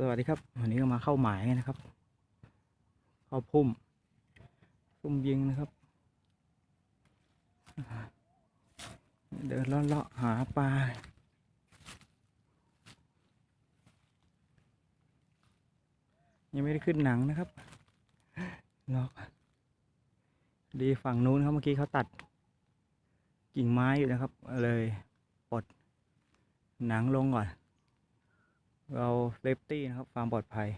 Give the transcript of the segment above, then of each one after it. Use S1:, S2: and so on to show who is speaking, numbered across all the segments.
S1: สวัสดีครับ วันนี้ก็มาเข้าหมายนะครับ เข้าพุ่ม พุ่มยิงนะครับ เดินเลาะๆหาปลายังไม่ได้ขึ้นหนังนะครับลอกดีฝั่งนู้นครับเมื่อกี้เขาตัด กิ่งไม้อยู่นะครับ เลยปลดหนังลงก่อน เราเซฟตี้นะครับความปลอดภัย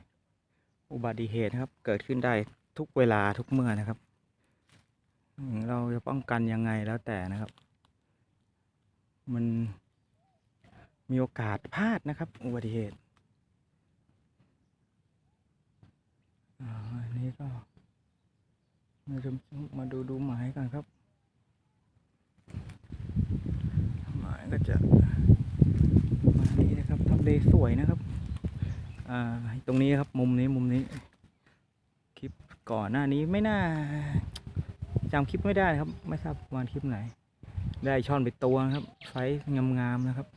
S1: อุบัติเหตุนะครับ เกิดขึ้นได้ทุกเวลาทุกเมื่อนะครับ เราจะป้องกันยังไงแล้วแต่นะครับ มันมีโอกาสพลาดนะครับ อุบัติเหตุอาอันนี้ก็มาชมมาดูดูหมายกันครับ หมายก็จะมานี้นะครับทำ เลสวยนะครับอ่าตรงนี้ครับมุมนี้มุมนี้ คลิปก่อนหน้านี้ไม่น่าจำคลิปไม่ได้ครับ ไม่ทราบประมาณคลิปไหน ได้ช่อนไปตัวครับไซส์งามๆนะครับ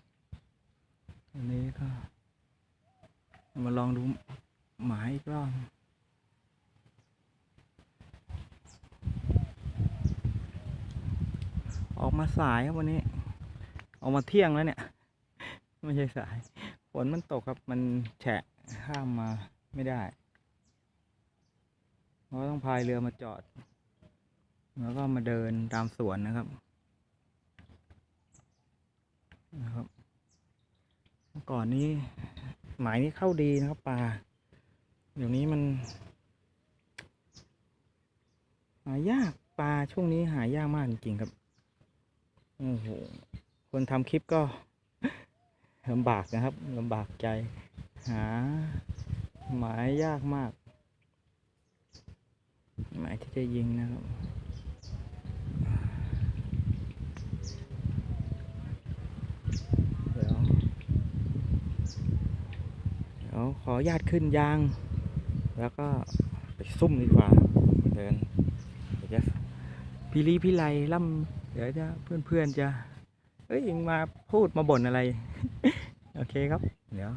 S1: อันนี้ก็ มาลองดูหมายอีกรอบออกมาสายครับวันนี้ ออกมาเที่ยงแล้วเนี่ย ไม่ใช่สาย ฝนมันตกครับมันแฉะข้ามมาไม่ได้เราต้องพายเรือมาจอด แล้วก็มาเดินตามสวนนะครับนะครับก่อนนี้หมายนี้เข้าดีนะครับปลาเดี๋ยวนี้มันหายากปลาช่วงนี้หายากมากจริงๆครับโอ้โหคนทำคลิปก็ ลำบากนะครับลำบากใจ หา หมายยากมาก หมายที่จะยิงนะครับเดี๋ยวเดี๋ยวขอญาตขึ้นยาง แล้วก็ไปซุ่มดีกว่าเดินเดี๋ยวจะพี่ลีพี่ไลล่ำเดี๋ยวจะเพื่อนๆจะเอ้ยยังมาพูดมาบ่นอะไร โอเคครับ เดี๋ยว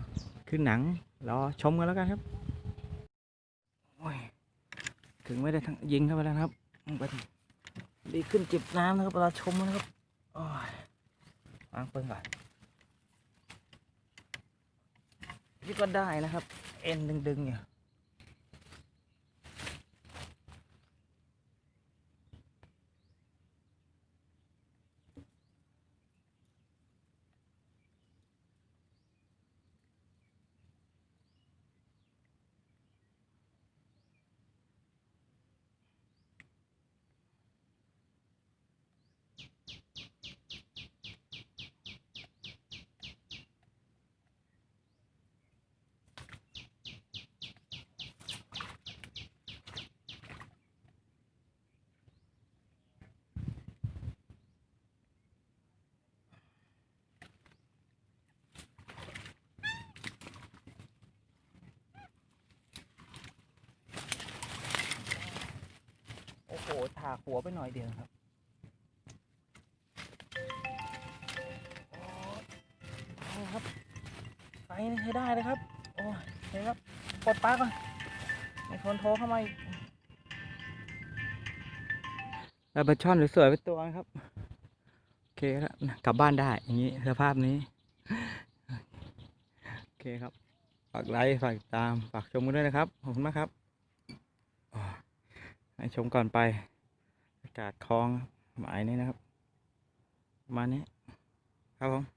S1: ขึ้นหนังรอชมกันแล้วกันครับถึงไม่ได้ทั้งยิงเข้าไปแล้วครับไปดีขึ้นจิบน้ำนะครับเราชมนะครับวางปืนก่อนนี่ก็ได้นะครับ เอ็นดึงๆอยู่ โอ้โห ถากหัวไปหน่อยเดียวครับโอ้ครับไปให้ได้เลยครับ โอ้ยเห็นครับ กดปลั๊กก่อนมีคนโทรเข้ามาอีกได้ปลาช่อนสวยๆไปตัวนะครับ โอเคแล้วกลับบ้านได้ อย่างนี้สภาพนี้ โอเคครับ ฝากไลค์ ฝากติดตาม ฝากชมกันด้วยนะครับ ขอบคุณมากครับ ให้ชมก่อนไป อากาศคลองหมายนี้นะครับ มาเนี้ครับผม